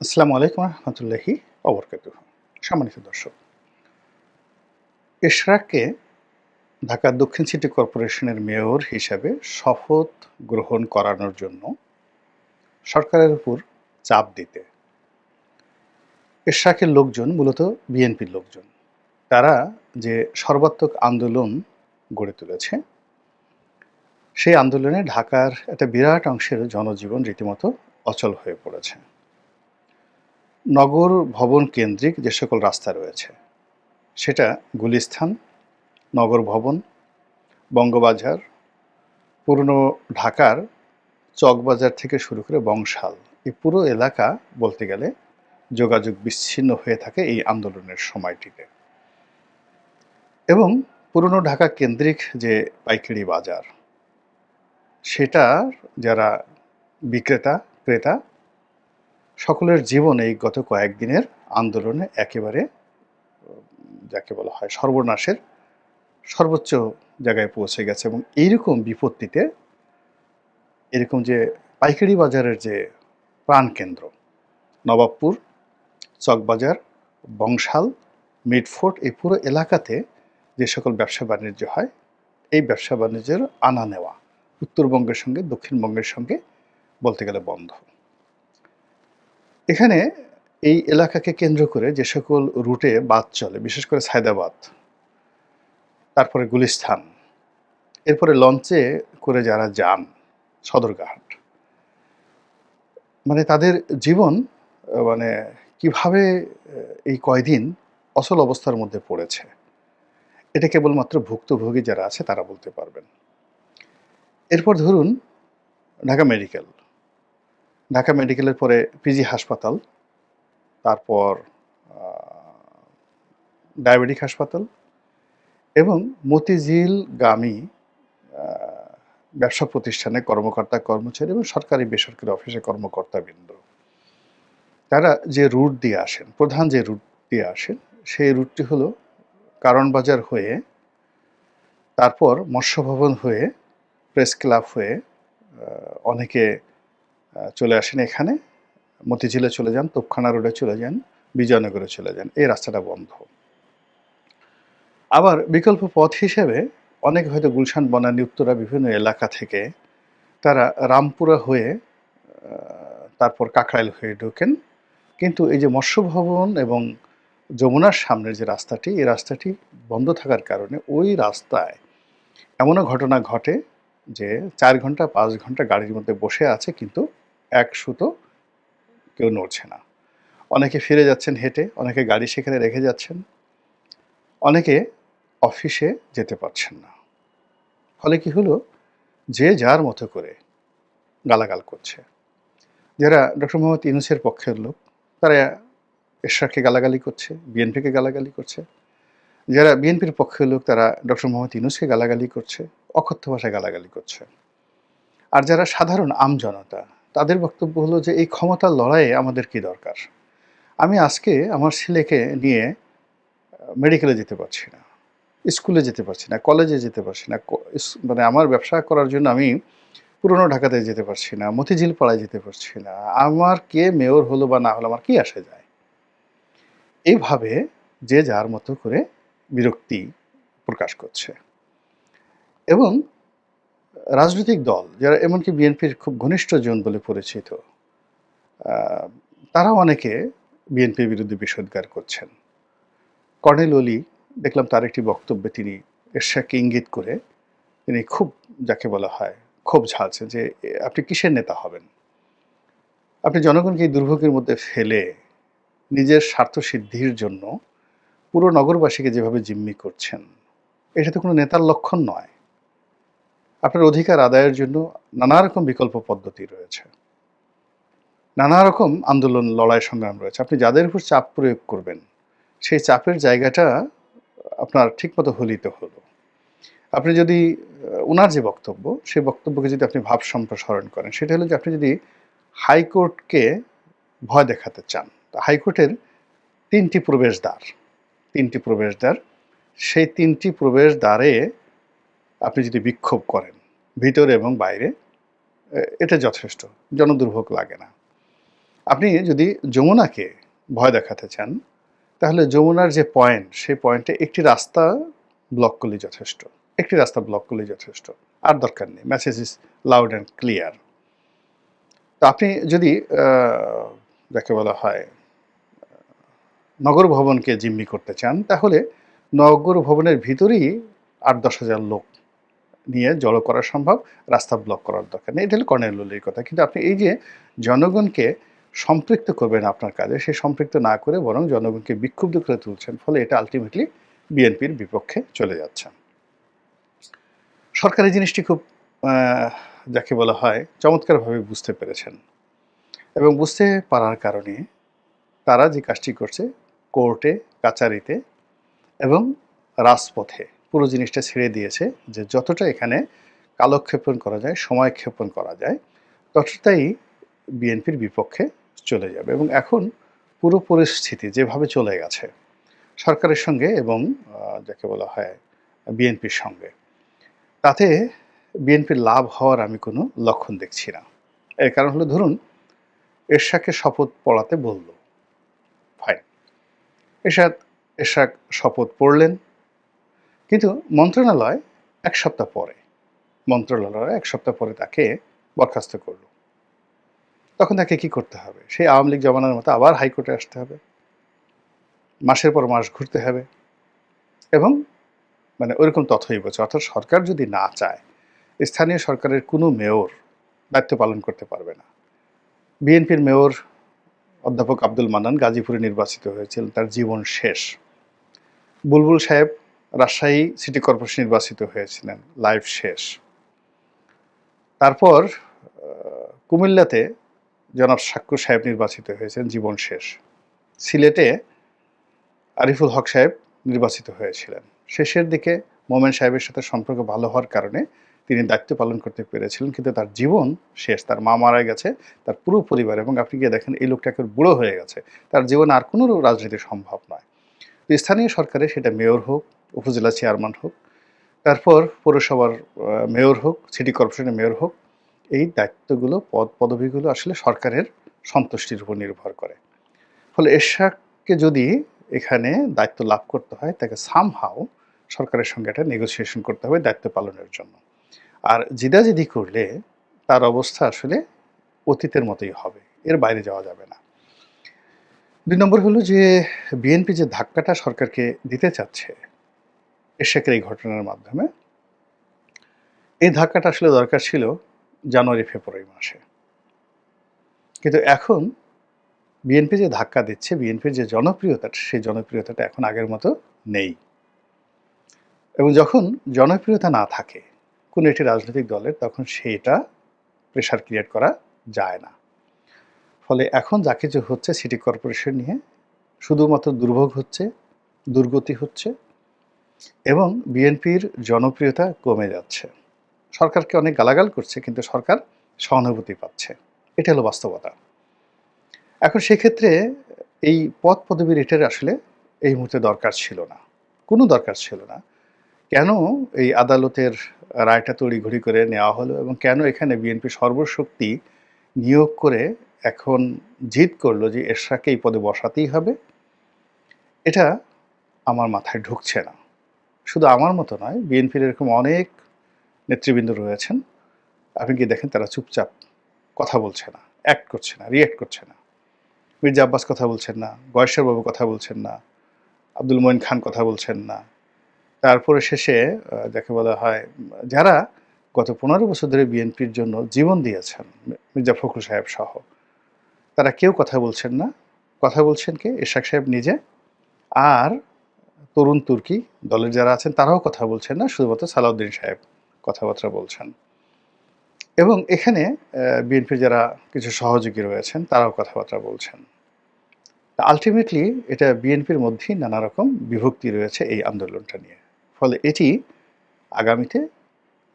আসসালামু আলাইকুম রহমতুল্লাহি অবরকাত সম্মানিত দর্শক ইশরাককে ঢাকা দক্ষিণ সিটি কর্পোরেশনের মেয়র হিসাবে শপথ গ্রহণ করানোর জন্য সরকারের উপর চাপ দিতে ইশরাকের লোকজন, মূলত বিএনপির লোকজন, তারা যে সর্বাত্মক আন্দোলন গড়ে তুলেছে, সেই আন্দোলনে ঢাকার একটা বিরাট অংশের জনজীবন রীতিমতো অচল হয়ে পড়েছে। নগর ভবন কেন্দ্রিক যে সকল রাস্তা রয়েছে, সেটা গুলিস্থান, নগর ভবন, বঙ্গবাজার, পুরনো ঢাকার চকবাজার থেকে শুরু করে বংশাল, এই পুরো এলাকা বলতে গেলে যোগাযোগ বিচ্ছিন্ন হয়ে থাকে এই আন্দোলনের সময়টিতে। এবং পুরনো ঢাকা কেন্দ্রিক যে পাইকারি বাজার, সেটার যারা বিক্রেতা, ক্রেতা সকলের জীবন এই গত কয়েকদিনের আন্দোলনে একেবারে, যাকে বলা হয় সর্বনাশের সর্বোচ্চ জায়গায় পৌঁছে গেছে এবং এইরকম বিপত্তিতে এরকম যে পাইকারি বাজারের যে প্রাণকেন্দ্র, নবাবপুর, চকবাজার, বংশাল মিডফোর্ট এই পুরো এলাকাতে যে সকল ব্যবসা বাণিজ্য হয়, এই ব্যবসা বাণিজ্যের আনা নেওয়া উত্তরবঙ্গের সঙ্গে, দক্ষিণবঙ্গের সঙ্গে বলতে গেলে বন্ধ। এখানে এই এলাকাকে কেন্দ্র করে যে সকল রুটে বাস চলে, বিশেষ করে সায়দাবাদ, তারপরে গুলিস্থান এরপরে লঞ্চে করে যারা যান সদরঘাট মানে তাদের জীবন মানে কীভাবে, এই কয়দিন অচল অবস্থার মধ্যে পড়েছে, এটা কেবলমাত্র ভুক্তভোগী যারা আছে তারা বলতে পারবেন। এরপর ধরুন ঢাকা মেডিকেল ঢাকা মেডিকেলের পরে পিজি হাসপাতাল তারপর ডায়াবেটিক হাসপাতাল এবং মতিঝিলগামী আহ, ব্যবসা প্রতিষ্ঠানে কর্মকর্তা কর্মচারী এবং সরকারি বেসরকারি অফিসে কর্মকর্তাবৃন্দ। তারা যে রুট দিয়ে আসেন প্রধান যে রুট দিয়ে আসেন সেই রুটটি হলো কারণ বাজার হয়ে তারপর মৎস্য ভবন হয়ে প্রেস ক্লাব হয়ে অনেকে চলে আসেন এখানে। মতিঝিলে চলে যান, তোপখানা রোডে চলে যান, বিজয়নগরে চলে যান। এই রাস্তাটা বন্ধ। আবার বিকল্প পথ হিসেবে অনেক হয়তো গুলশান, বনানী, উত্তরা বিভিন্ন এলাকা থেকে তারা রামপুরা হয়ে তারপর কাকরাইল হয়ে ঢোকেন। কিন্তু এই যে মৎস্য ভবন এবং যমুনার সামনের যে রাস্তাটি, এই রাস্তাটি বন্ধ থাকার কারণে ওই রাস্তায় এমনও ঘটনা ঘটে যে চার ঘণ্টা, পাঁচ ঘণ্টা গাড়ির মধ্যে বসে আছে, কিন্তু এক সুতো কেউ নড়ছে না। অনেকে ফিরে যাচ্ছেন হেঁটে, অনেকে গাড়ি সেখানে রেখে যাচ্ছেন, অনেকে অফিসে যেতে পারছেন না। ফলে কি হলো? যে যার মতো করে গালাগাল করছে। যারা ডক্টর মোহাম্মদ ইউনুসের পক্ষের লোক, তারা এরশাদকে গালাগালি করছে, বিএনপিকে গালাগালি করছে। যারা বিএনপির পক্ষের লোক, তারা ডক্টর মোহাম্মদ ইউনুসকে গালাগালি করছে, অকথ্য ভাষায় গালাগালি করছে। আর যারা সাধারণ আমজনতা তাদের বক্তব্য হলো যে, এই ক্ষমতার লড়াইয়ে আমাদের কি দরকার? আমি আজকে আমার ছেলেকে নিয়ে, মেডিকেলে যেতে পারছি না, স্কুলে যেতে পারছি না, কলেজে যেতে পারছি না মানে আমার ব্যবসা করার জন্য আমি পুরনো ঢাকাতে যেতে পারছি না মতিঝিল পাড়ায় যেতে পারছি না, আমার কে মেয়র হলো বা না হলো, আমার কি আসে যায়? এইভাবে যে যার মতো করে বিরক্তি প্রকাশ করছে। এবং রাজনৈতিক দল, যারা এমনকি বিএনপির খুব ঘনিষ্ঠ জন বলে পরিচিত তারাও অনেকে বিএনপির বিরুদ্ধে বিষোদ্গার করছেন। কর্নেল অলি, দেখলাম তার একটি বক্তব্যে তিনি এরশাকে ইঙ্গিত করে তিনি খুব, যাকে বলা হয়, ক্ষোভ ঝালছেন যে আপনি কিসের নেতা হবেন? আপনি জনগণকে এই দুর্ভোগের মধ্যে ফেলে নিজের স্বার্থ সিদ্ধির জন্য পুরো নগরবাসীকে যেভাবে জিম্মি করছেন, এটা তো কোনো নেতার লক্ষণ নয়। আপনার অধিকার আদায়ের জন্য নানা রকম বিকল্প পদ্ধতি রয়েছে। নানা রকম আন্দোলন, লড়াই, সংগ্রাম রয়েছে। আপনি যাদের উপর চাপ প্রয়োগ করবেন, সেই চাপের জায়গাটা আপনার ঠিকমতো হলিত হলো। আপনি যদি ওনার যে বক্তব্য, সেই বক্তব্যকে যদি আপনি ভাব সম্প্রসারণ করেন, সেটা হলো যে আপনি যদি হাইকোর্টকে ভয় দেখাতে চান, তা হাইকোর্টের তিনটি প্রবেশদ্বার তিনটি প্রবেশদ্বার, সেই তিনটি প্রবেশদ্বারে আপনি যদি বিক্ষোভ করেন, ভিতরে এবং বাইরে এটা যথেষ্ট, জনদুর্ভোগ লাগে না। আপনি যদি যমুনাকে ভয় দেখাতে চান, তাহলে যমুনার যে পয়েন্ট, সেই পয়েন্টে একটি রাস্তা ব্লক করলে যথেষ্ট, একটি রাস্তা ব্লক করলে যথেষ্ট, আর দরকার নেই message is loud and clear তো আপনি যদি যাকে বলা হয়, নগর ভবনকে জিম্মি করতে চান, তাহলে নগর ভবনের ভিতরেই আট দশ হাজার লোক নিয়ে জড়ো করা সম্ভব, রাস্তা ব্লক করার দরকার নেই। এটা হলো কর্নেলুলির কথা। কিন্তু আপনি এই যে জনগণকে সম্পৃক্ত করবেন আপনার কাজে, সে সম্পৃক্ত না করে বরং জনগণকে বিক্ষুব্ধ করে তুলছেন, ফলে এটা আলটিমেটলি বিএনপির বিপক্ষে চলে যাচ্ছে। সরকার এই জিনিসটি খুব যাকে বলা হয়, চমৎকারভাবে বুঝতে পেরেছেন। এবং বুঝতে পারার কারণে তারা যে কাজটি করছে, কোর্টে, কাচারিতে এবং রাজপথে পুরো জিনিসটা ছেড়ে দিয়েছে যে যতটা এখানে কালক্ষেপণ করা যায় সময় ক্ষেপণ করা যায়, ততটাই বিএনপির বিপক্ষে চলে যাবে। এবং এখন পুরো পরিস্থিতি যেভাবে চলে গেছে, সরকারের সঙ্গে এবং যাকে বলা হয়, বিএনপির সঙ্গে, তাতে বিএনপির লাভ হওয়ার আমি কোনো লক্ষণ দেখছি না। এর কারণ হলো, ধরুন এরশাকে শপথ পড়াতে বলল। ফাইন এরশাদ এরশাক শপথ পড়লেন কিন্তু মন্ত্রণালয় এক সপ্তাহ পরে মন্ত্রণালয় এক সপ্তাহ পরে তাকে বরখাস্ত করল। তখন তাকে কি করতে হবে? সেই আওয়ামী লীগ জমানার মতো আবার হাইকোর্টে আসতে হবে। মাসের পর মাস ঘুরতে হবে। এবং মানে ওইরকম তথ্যই বলছে, অর্থাৎ সরকার যদি না চায়, স্থানীয় সরকারের কোনো মেয়র দায়িত্ব পালন করতে পারবে না। বিএনপির মেয়র অধ্যাপক আব্দুল মান্নান গাজীপুরে নির্বাচিত হয়েছিলেন, তার জীবন শেষ। বুলবুল সাহেব রাজশাহী সিটি কর্পোরেশন নির্বাচিত হয়েছিলেন লাইফ শেষ। তারপর কুমিল্লাতে জনাব সাক্কুর সাহেব নির্বাচিত হয়েছেন, জীবন শেষ। সিলেটে আরিফুল হক সাহেব নির্বাচিত হয়েছিলেন। শেষের দিকে মোমেন সাহেবের সাথে সম্পর্ক ভালো হওয়ার কারণে তিনি দায়িত্ব পালন করতে পেরেছিলেন, কিন্তু তার জীবন শেষ। তার মা মারা গেছে, তার পুরো পরিবার, এবং আপনি গিয়ে দেখেন এই লোকটা এখন বুড়ো হয়ে গেছে। তার জীবন আর কোনো রাজনীতি সম্ভব নয়। স্থানীয় সরকারে সেটা মেয়র হোক, উপজেলা চেয়ারম্যান হোক, তারপর পৌরসভার মেয়র হোক, সিটি কর্পোরেশনের মেয়র হোক, এই দায়িত্বগুলো, পদ, পদবিগুলো আসলে সরকারের সন্তুষ্টির উপর নির্ভর করে। ফলে এরশাককে যদি এখানে দায়িত্ব লাভ করতে হয়, তাকে সাম সামহাও সরকারের সঙ্গে একটা নেগোসিয়েশন করতে হবে দায়িত্ব পালনের জন্য। আর জিদাজিদি করলে তার অবস্থা আসলে অতীতের মতোই হবে, এর বাইরে যাওয়া যাবে না। দুই নম্বর হলো যে বিএনপি যে ধাক্কাটা সরকারকে দিতে চাচ্ছে এরশাকের এই ঘটনার মাধ্যমে, এই ধাক্কাটা আসলে দরকার ছিল জানুয়ারি, ফেব্রুয়ারি মাসে। কিন্তু এখন বিএনপি যে ধাক্কা দিচ্ছে বিএনপির যে জনপ্রিয়তা, সেই জনপ্রিয়তাটা এখন আগের মতো নেই। এবং যখন জনপ্রিয়তা না থাকে কোনো একটি রাজনৈতিক দলের, তখন সেটা প্রেশার ক্রিয়েট করা যায় না। ফলে এখন যা কিছু হচ্ছে সিটি কর্পোরেশন নিয়ে শুধুমাত্র দুর্ভোগ হচ্ছে, দুর্গতি হচ্ছে এবং বিএনপির জনপ্রিয়তা কমে যাচ্ছে। সরকারকে অনেক গালাগাল করছে কিন্তু সরকার সহানুভূতি পাচ্ছে। এটা হলো বাস্তবতা। এখন সেক্ষেত্রে এই পদ পদবীর এটার আসলে এই মুহূর্তে দরকার ছিল না। কোনো দরকার ছিল না। কেন এই আদালতের রায়টা তড়িঘড়ি করে নেওয়া হলো এবং কেন এখানে বিএনপি সর্বশক্তি নিয়োগ করে এখন জিদ করল যে এরশাকে এই পদে বসাতেই হবে, এটা আমার মাথায় ঢুকছে না। শুধু আমার মতো নয়, বিএনপির এরকম অনেক নেতৃবৃন্দ রয়েছেন, আপনি কি দেখেন তারা চুপচাপ কথা বলছে না অ্যাক্ট করছে না রিয়্যাক্ট করছে না। মির্জা আব্বাস কথা বলছেন না, গয়েশ্বর বাবু কথা বলছেন না, আব্দুল মঈন খান কথা বলছেন না। তারপরে শেষে যাকে বলা হয়, যারা গত পনেরো বছর ধরে বিএনপির জন্য জীবন দিয়েছেন মির্জা ফখরুল সাহেব সহ তারা কেউ কথা বলছেন না। কথা বলছেন কে? এরশাক সাহেব নিজে। আর তরুণ তুর্কি দলের যারা আছেন, তারাও কথা বলছেন না, শুধুমাত্র সালাউদ্দিন সাহেব কথাবার্তা বলছেন। এবং এখানে বিএনপির যারা কিছু সহযোগী রয়েছেন, তারাও কথাবার্তা বলছেন। আলটিমেটলি এটা বিএনপির মধ্যেই নানা রকম বিভক্তি রয়েছে এই আন্দোলনটা নিয়ে। ফলে এটি আগামীতে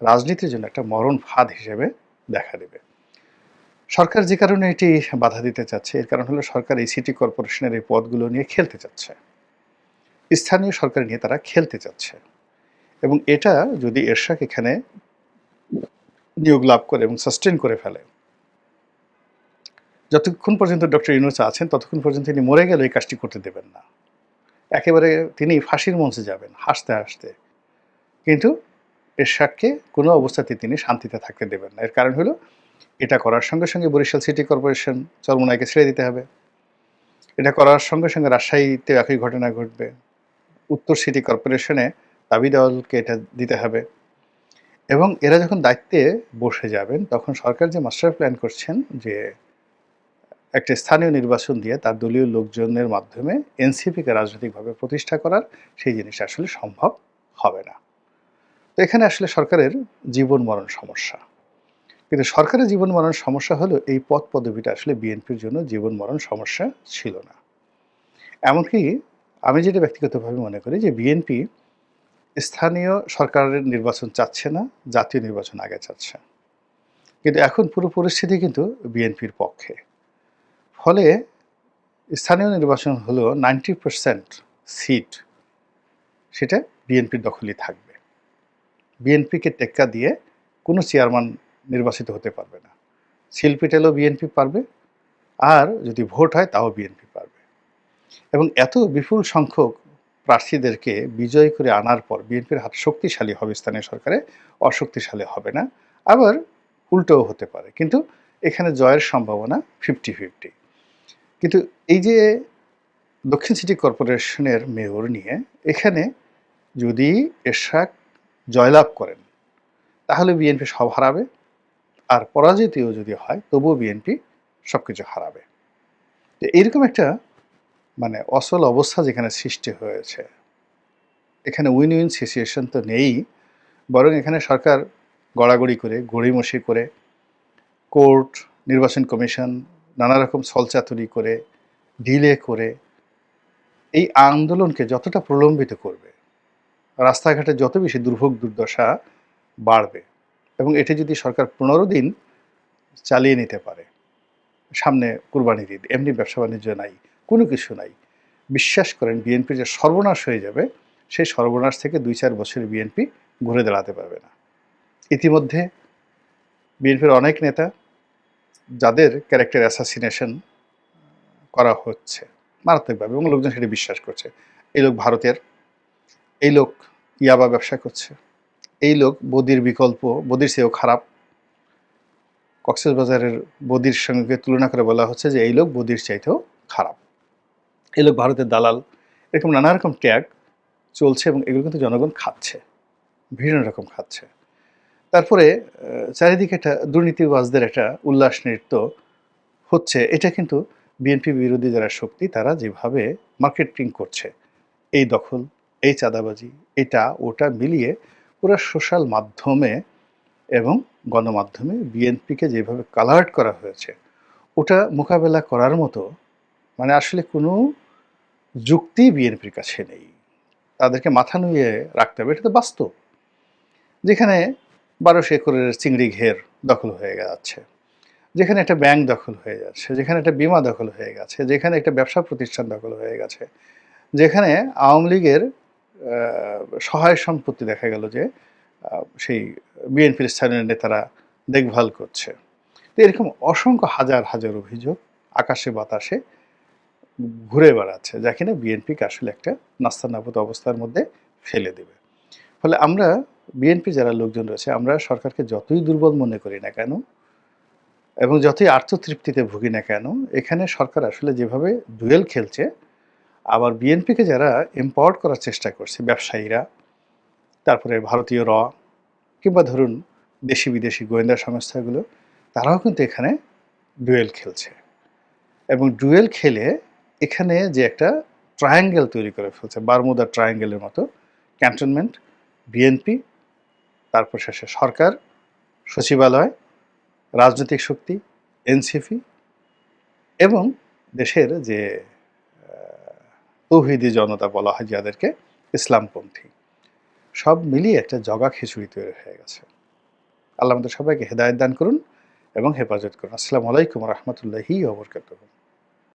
রাজনীতির জন্য একটা মরণ ফাঁদ হিসেবে দেখা দেবে। সরকার যে কারণে এটি বাধা দিতে চাচ্ছে, এর কারণ হলো সরকার এই সিটি কর্পোরেশনের এই পদগুলো নিয়ে খেলতে চাচ্ছে। স্থানীয় সরকার নিয়ে তারা খেলতে চাচ্ছে। এবং এটা যদি এরশাক এখানে নিয়োগ লাভ করে এবং সাস্টেন করে ফেলে, যতক্ষণ পর্যন্ত ডক্টর ইউনুস আছেন, ততক্ষণ পর্যন্ত তিনি মরে গেলে এই কাজটি করতে দেবেন না। একেবারে তিনি ফাঁসির মঞ্চে যাবেন, হাসতে হাসতে। কিন্তু এরশাককে কোনো অবস্থাতে তিনি শান্তিতে থাকতে দেবেন না। এর কারণ হলো এটা করার সঙ্গে সঙ্গে বরিশাল সিটি কর্পোরেশন চরমোনাইকে ছেড়ে দিতে হবে। এটা করার সঙ্গে সঙ্গে রাজশাহীতে একই ঘটনা ঘটবে। উত্তর সিটি কর্পোরেশনে দাবি দেওয়ালকে এটা দিতে হবে। এবং এরা যখন দায়িত্বে বসে যাবেন, তখন সরকার যে মাস্টার প্ল্যান করছেন যে একটা স্থানীয় নির্বাচন দিয়ে তার দলীয় লোকজনের মাধ্যমে এনসিপিকে রাজনৈতিকভাবে প্রতিষ্ঠা করার, সেই জিনিস আসলে সম্ভব হবে না। তো এখানে আসলে সরকারের জীবন মরণ সমস্যা। কিন্তু সরকারের জীবন মরণ সমস্যা হলো এই পদ পদবিটা আসলে বিএনপির জন্য জীবন মরণ সমস্যা ছিল না। এমনকি আমি যেটা ব্যক্তিগতভাবে মনে করি যে বিএনপি স্থানীয় সরকারের নির্বাচন চাচ্ছে না, জাতীয় নির্বাচন আগে চাচ্ছে। কিন্তু এখন পুরো পরিস্থিতি কিন্তু বিএনপির পক্ষে। ফলে স্থানীয় নির্বাচন হলো নাইনটি পার্সেন্ট সিট সেটা বিএনপির দখলই থাকবে। বিএনপিকে টেক্কা দিয়ে কোনো চেয়ারম্যান নির্বাচিত হতে পারবে না। শিল্পীটেলও বিএনপি পারবে, আর যদি ভোট হয় তাও বিএনপি পারবে। এবং এত বিপুল সংখ্যক প্রার্থীদেরকে বিজয় করে আনার পর বিএনপির হাত শক্তিশালী হবে স্থানীয় সরকারে, অশক্তিশালী হবে না। আবার উল্টোও হতে পারে, কিন্তু এখানে জয়ের সম্ভাবনা ফিফটি ফিফটি কিন্তু এই যে দক্ষিণ সিটি কর্পোরেশনের মেয়র নিয়ে এখানে যদি এরশাক জয়লাভ করেন, তাহলে বিএনপি সব হারাবে। আর পরাজিতও যদি হয়, তবুও বিএনপি সব কিছু হারাবে। তো এইরকম একটা মানে অসল অবস্থা যেখানে সৃষ্টি হয়েছে, এখানে উইন উইন সিচুয়েশন তো নেই, বরং এখানে সরকার গড়াগড়ি করে, গড়িমসি করে কোর্ট নির্বাচন কমিশন নানা রকম ছলচাতুরি করে ডিলে করে, এই আন্দোলনকে যতটা প্রলম্বিত করবে, রাস্তাঘাটে যত বেশি দুর্ভোগ দুর্দশা বাড়বে এবং এটি যদি সরকার পনেরো দিন চালিয়ে নিতে পারে, সামনে কুরবানির ঈদ, এমনি ব্যবসা বাণিজ্য নাই, কোনো কিছু নাই, বিশ্বাস করেন বিএনপি যে সর্বনাশ হয়ে যাবে, সেই সর্বনাশ থেকে দুই চার বছরের বিএনপি ঘুরে দাঁড়াতে পারবে না। ইতিমধ্যে বিএনপির অনেক নেতা যাদের ক্যারেক্টার অ্যাসাসিনেশন করা হচ্ছে, মারাত্মকভাবে, এবং লোকজন সেটি বিশ্বাস করছে। এই লোক ভারতের, এই লোক ইয়াবা ব্যবসা করছে। এই লোক বদির বিকল্প, বদির চেয়েও খারাপ। কক্সবাজারের বদির সঙ্গে তুলনা করে বলা হচ্ছে যে এই লোক বদির চাইতেও খারাপ। এই লোক ভারতের দালাল, এরকম নানা রকম ট্যাগ চলছে এবং এগুলো কিন্তু জনগণ খাচ্ছে বিভিন্ন রকম খাচ্ছে। তারপরে চারিদিকে একটা দুর্নীতিবাজদের একটা উল্লাস নৃত্য হচ্ছে। এটা কিন্তু বিএনপি বিরোধী যারা শক্তি, তারা যেভাবে মার্কেটিং করছে, এই দখল, এই চাঁদাবাজি, এটা, ওটা মিলিয়ে পুরো সোশ্যাল মাধ্যমে এবং গণমাধ্যমে বিএনপিকে যেভাবে কালার্ট করা হয়েছে, ওটা মোকাবেলা করার মতো মানে আসলে কোনো যুক্তি বিএনপির কাছে নেই। তাদেরকে মাথা নুয়ে রাখতে হবে, এটা তো বাস্তব। যেখানে বারোশো একরের চিংড়ি ঘের দখল হয়ে যাচ্ছে, যেখানে একটা ব্যাংক দখল হয়ে যাচ্ছে, যেখানে একটা বিমা দখল হয়ে গেছে, যেখানে একটা ব্যবসা প্রতিষ্ঠান দখল হয়ে গেছে, যেখানে আওয়ামী লীগের সহায় সম্পত্তি দেখা গেল যে সেই বিএনপির স্থানীয় নেতারা দেখভাল করছে। তো এরকম অসংখ্য হাজার হাজার অভিযোগ আকাশে বাতাসে ঘুরে বেড়াচ্ছে, যা কিনা বিএনপিকে আসলে একটা নাস্তানাবুদ অবস্থার মধ্যে ফেলে দেবে। ফলে আমরা, বিএনপি যারা লোকজন রয়েছে, আমরা সরকারকে যতই দুর্বল মনে করি না কেন, এবং যতই আত্মতৃপ্তিতে ভুগি না কেন, এখানে সরকার আসলে যেভাবে ডুয়েল খেলছে আবার বিএনপিকে যারা এম্পাওয়ার্ড করার চেষ্টা করছে, ব্যবসায়ীরা, তারপরে ভারতীয় র কিংবা ধরুন দেশি বিদেশি গোয়েন্দা সংস্থাগুলো, তারাও কিন্তু এখানে ডুয়েল খেলছে। এবং ডুয়েল খেলে এখানে যে একটা ট্রায়াঙ্গেল তৈরি করে ফেলছে বারমুদা ট্রায়াঙ্গেলের মতো ক্যান্টনমেন্ট বিএনপি তারপর শেষে সরকার, সচিবালয়, রাজনৈতিক শক্তি এনসিপি এবং দেশের যে তৌহিদি জনতা বলা হয় যাদেরকে, ইসলামপন্থী। সব মিলিয়ে একটা জগা খিচুড়ি তৈরি হয়ে গেছে। আল্লাহ আমাদের সবাইকে হেদায়ত দান করুন এবং হেফাজত করুন। আসসালামু আলাইকুম রহমতুল্লাহি ওবরকাতুহ